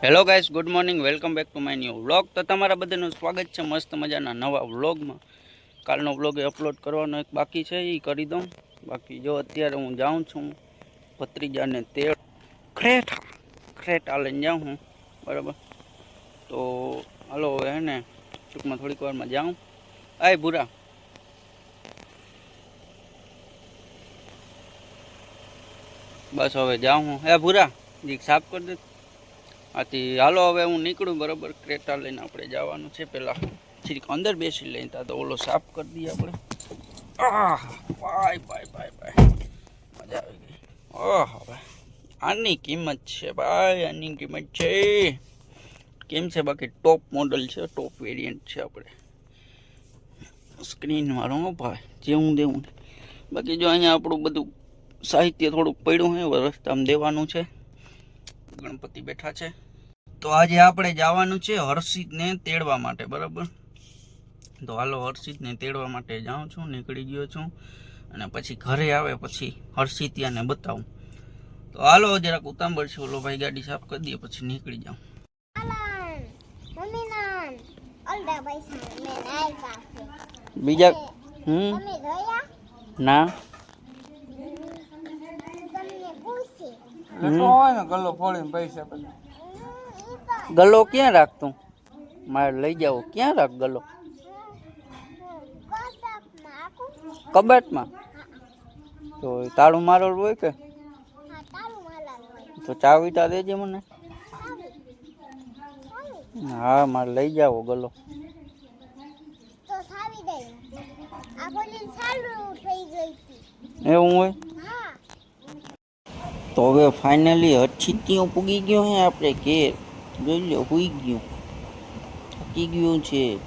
Hello guys good morning welcome back to my new vlog તો તમારા બધાનું સ્વાગત છે મસ્ત મજાના નવા વ્લોગમાં કાલનો વ્લોગ એ અપલોડ કરવાનો એક બાકી છે એ કરી દઉં. બાકી જો અત્યારે હું જાઉં છું ભત્રીજાને તેલ. ખરેઠા ખરેટા લઈને જાઉં હું, બરાબર. તો હાલો હવે હે ને, ટૂંકમાં થોડીક વારમાં જાઉં. આય ભૂરા. બસ હવે જાઉં હું. હે ભૂરા જીક સાફ કરી દે. આથી હાલો હવે હું નીકળું બરાબર, ક્રેટા લઈને આપણે જવાનું છે પહેલાં છીરીક અંદર બેસી લઈને તા તો ઓલો સાફ કરી દઈએ આપણે. આહ બાય બાય બાય બાય મજા આવી ગઈ. ઓહ ભાઈ આની કિંમત છે, ભાઈ, આની કિંમત છે. કેમ છે બાકી? ટોપ મોડલ છે ટોપ વેરિયન્ટ છે આપણે. સ્ક્રીન વાળો, હો, ભાઈ. જેવું દેવું બાકી જો અહીંયા આપણું બધું સાહિત્ય થોડુંક પડ્યું છે રસ્તામાં દેવાનું છે. ગણપતિ બેઠા છે. તો આજે આપણે જવાનું છે હર્ષિતને તેડવા માટે બરાબર? તો હાલો હર્ષિતને તેડવા માટે જાઉં છું નીકળી ગયો છું અને પછી ઘરે આવે પછી હર્ષિતિયાને બતાવું. તો હાલો જરાક ઉતાંબર છે ઓલો ભાઈ ગાડી સાફ કરી દઈએ પછી નીકળી જાઉં. બીજા હમ? ના તમને પૂછી હોય ને ગલ્લો ફોડીને પૈસા બધા ગલ્લો ક્યાં રાખતું મારે લઈ જાવ ક્યાં રાખ ગલ્લો? કબાટમાં? તો તાળું મારેલું હોય કે? તો ચાવી તા દેજે મને. હા મારે લઈ જાવો ગલ્લો. તો સાવી દઈ આ બોલી ચાલુ થઈ ગઈ હતી. એવું હોય? તો હવે ફાઇનલી હચ્છીત્યું પૂગી ગયો હે આપણે કે જોઈ લો, હોઈ ગયું. થકી ગયું છે.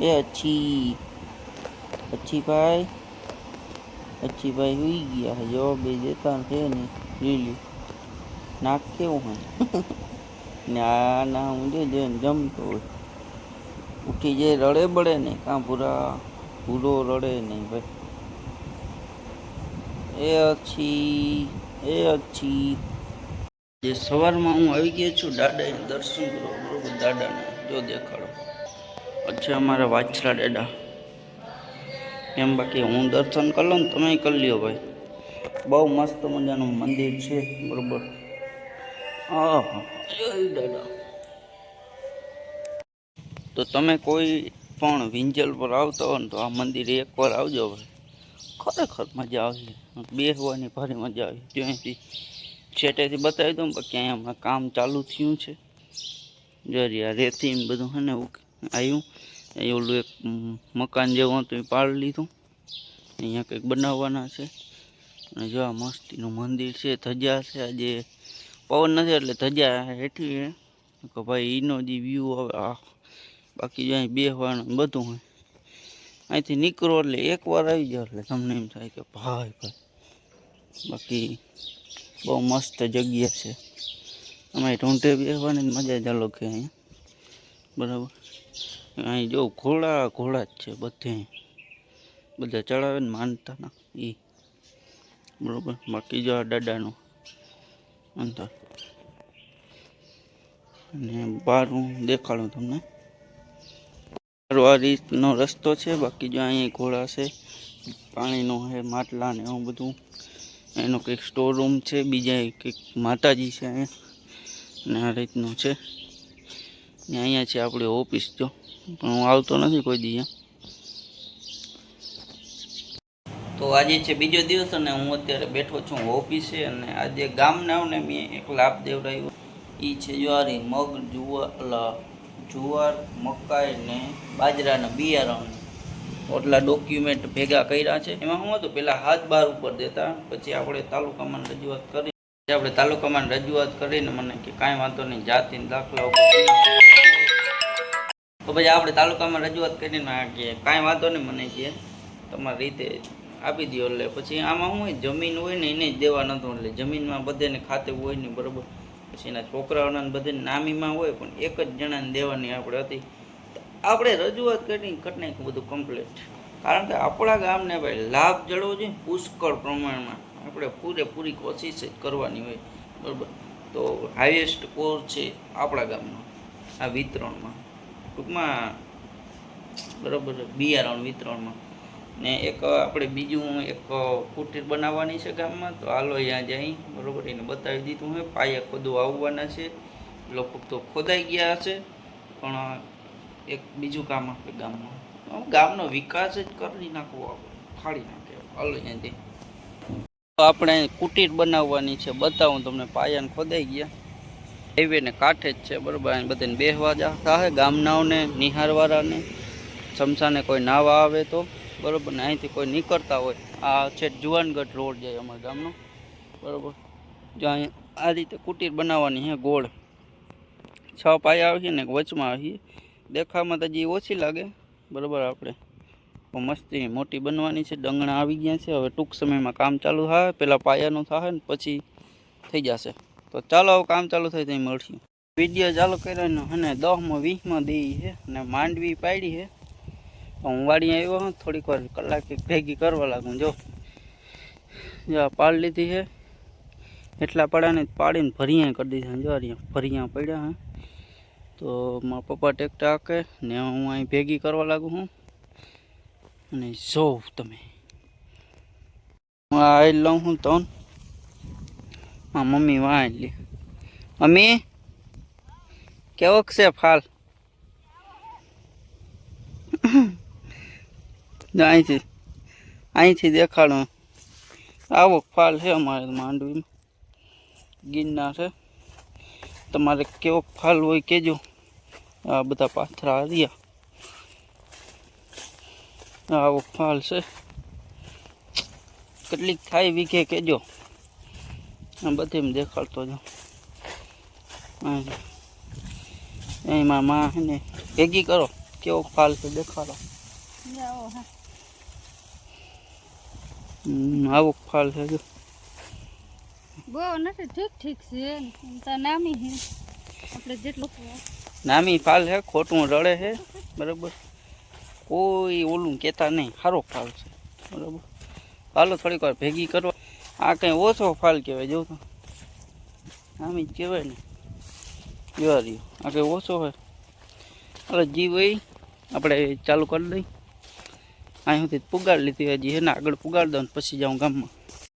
એ અચ્છી અચ્છી ભાઈ. અચ્છી ભાઈ હોઈ ગયા હે. જવાબ બે દેતા છે ને જોઈ નાક કેવું હે ને, ના, હું જો જમતો હોય. ઉઠી જાય, રડે બળે નહીં. કાં પૂરા પૂરો રડે નહીં ભાઈ. એ અચ્છી એ અચ્છી જે સવારમાં હું આવી ગયો છું દાદાને દર્શન કરો, બરોબર? દાદાને જો દેખાડો. અચ્છા અમારા વાછરા દાદા એમ બાકી હું દર્શન કરી ને તમે કરી લ્યો ભાઈ. બહુ મસ્ત મજાનું મંદિર છે, બરોબર? હા જય દાદા. તો તમે કોઈ પણ વિંજલ પર આવતા હો ને તો આ મંદિર એકવાર આવજો ભાઈ. ખરેખર મજા આવી. બેસવાની ભારે મજા આવી. જ્યાંથી છેટેથી બતાવી દઉં પણ અહીંયા હમણાં કામ ચાલુ થયું છે. જરી આ રેતી બધું હે ને આવ્યું. અહીં ઓલું એક મકાન જેવું હતું, એ પાડી લીધું. અહીંયા કંઈક બનાવવાના છે. અને જો આ મસ્તીનું મંદિર છે, ધજા છે. આજે પવન નથી, એટલે ધજા હેઠી કે ભાઈ, એનો જે વ્યૂ આવે આ. બાકી જો અહીં બેસવાનું બધું હોય. અહીંથી નીકળો એટલે એકવાર આવી જાઓ એટલે તમને એમ થાય કે ભાઈ ભાઈ, બાકી બહુ મસ્ત જગ્યા છે. અમારી ઢૂંઢે બેસવાની મજા જ અલગ છે અહીંયા. બરાબર? અહીં જો ઘોડા ઘોડા જ છે બધે. બધા ચડાવે ને માનતા ના એ બરાબર? બાકી જો આ દાદાનું અંતર. અને બહાર હું દેખાડું તમને. આ રીતનો રસ્તો છે બાકી જો અહીંયા ઘોડા છે પાણીનો હે માટલા ને એવું બધું. એનો કંઈક સ્ટોર રૂમ છે બીજા કંઈક માતાજી છે અહીંયા. અને આ રીતનું છે. ને અહીંયા છે આપણી ઓફિસ જો. પણ હું આવતો નથી કોઈ દી તો આજે છે બીજો દિવસ અને હું અત્યારે બેઠો છું ઓફિસે અને આજે ગામનાઓને મેં એક લાભ દેવડાવ્યો એ છે જ્વારી મગ જુવાર અલા, જુવાર, મકાઈ ને બાજરાના બિયારણ એટલા ડોક્યુમેન્ટ ભેગા કર્યા છે. એમાં શું હતું? પેલા હાથ બાર ઉપર દેતા, પછી આપણે તાલુકામાં રજૂઆત કરી. આપણે તાલુકામાં રજૂઆત કરીને મને કે કાંઈ વાંધો નહીં, જાતિને દાખલા તો પછી આપણે તાલુકામાં રજૂઆત કરીને કે કાંઈ વાંધો નહીં મને કે તમારી રીતે આપી દો એટલે પછી આમાં શું જમીન હોય ને એને જ દેવા નતું એટલે જમીનમાં બધાને ખાતે હોય ને બરોબર. પછી એના છોકરાઓના ને નામીમાં હોય પણ એક જ જણાને દેવાની આપણે હતી. આપણે રજૂઆત કરીને કરી નાખ્યું બધું કમ્પ્લીટ કારણ કે આપણા ગામને ભાઈ લાભ જળવો જોઈએ પુષ્કળ પ્રમાણમાં. આપણે પૂરેપૂરી કોશિશ કરવાની હોય. બરાબર? તો હાઈએસ્ટ કોર છે આપણા ગામનો, આ વિતરણમાં. ટૂંકમાં બરાબર, બિયારણ વિતરણમાં. ને એક આપણે બીજું એક કુટીર બનાવવાની છે ગામમાં, તો હાલો અહીંયા જઈ, બરાબર, એને બતાવી દીધું છે પાયા ખોદવા આવવાના છે લોકો તો ખોદાઈ ગયા હશે, પણ એક બીજું કામ આપણે ગામમાં. ગામનો વિકાસ જ કરી નાખવો આપણે ફાડી નાખે. હાલો અહીંયાથી તો આપણે કુટીર બનાવવાની છે, બતાવું તમને, પાયાને ખોદાઈ ગયા. હાઈવેને કાંઠે જ છે, બરાબર બધાને બેહવા જા ગામનાઓને, નિહારવાળાને ચમસાને કોઈ નાવા આવે તો બરાબર, ને અહીંથી કોઈ નીકળતા હોય. આ છે જુવાનગઢ રોડ જાય અમારા ગામનો. બરાબર. જો અહીં આ રીતે કુટીર બનાવવાની છે ગોળ. છ પાયા આવીએ ને વચમાં આવીએ. દેખાવામાં તો હજી ઓછી લાગે. બરાબર આપણે. મસ્તી મોટી બનવાની છે. ડંગણા આવી ગયા છે. હવે ટૂંક સમયમાં કામ ચાલુ થાય. પહેલાં પાયાનું થાય ને પછી થઈ જશે. તો ચાલો હવે કામ ચાલુ થાય ત્યાં મળશું વીડિયો ચાલુ કર્યો અને દસમાં વીસમાં દઈ છે અને માંડવી પાડી છે હું વાડી આવ્યો હું, થોડીક વાર કલાક ભેગી કરવા લાગું, જો. જો આ પાળ લીધી છે. એટલા પાડાને પાડીને ભરિયા કરી દીધા જો અહીંયા ભરિયા પડ્યા હે તો મારા પપ્પા ટેકટા હાકે ને હું અહીં ભેગી કરવા લાગુ હું અને જોઉં તમે. હું આ લઉં હું તો હા મમ્મી વાં લે. મમ્મી કેવોક છે ફાલ? અહીંથી અહીંથી દેખાડું. આવો ફાલ છે અમારે માંડવીમાં ગિરનાર છે. તમારે કેવો ફાલ હોય કહેજો આ બધા પાથરા રહ્યા. આવો ફાલ છે. કેટલીક થાય વીઘે કહેજો આ બધીમાં દેખાડતો જાઉં. એમાં માં હે ભેગી કરો. કેવો ફાલ છે દેખાડો. હમ, આવો ફાલ છે જો. બહુ નથી ઠીક ઠીક છે. તો નામી છે. આપણે જેટલું નામી ફાલ છે ખોટું રડે છે બરાબર. કોઈ ઓલું કહેતા નહીં સારો ફાલ છે બરાબર. હાલો થોડીક વાર ભેગી કરો આ કંઈ ઓછો ફાલ કહેવાય જો તો. નામી જ કહેવાય ને. જોવા રહ્યો આ કંઈ ઓછો હોય. હવે જીવ આપણે ચાલુ કરી દઈ અહીં સુધી પુગાડ લીધી હજી એને આગળ પુગાડ દઉં પછી જાઉં ગામમાં.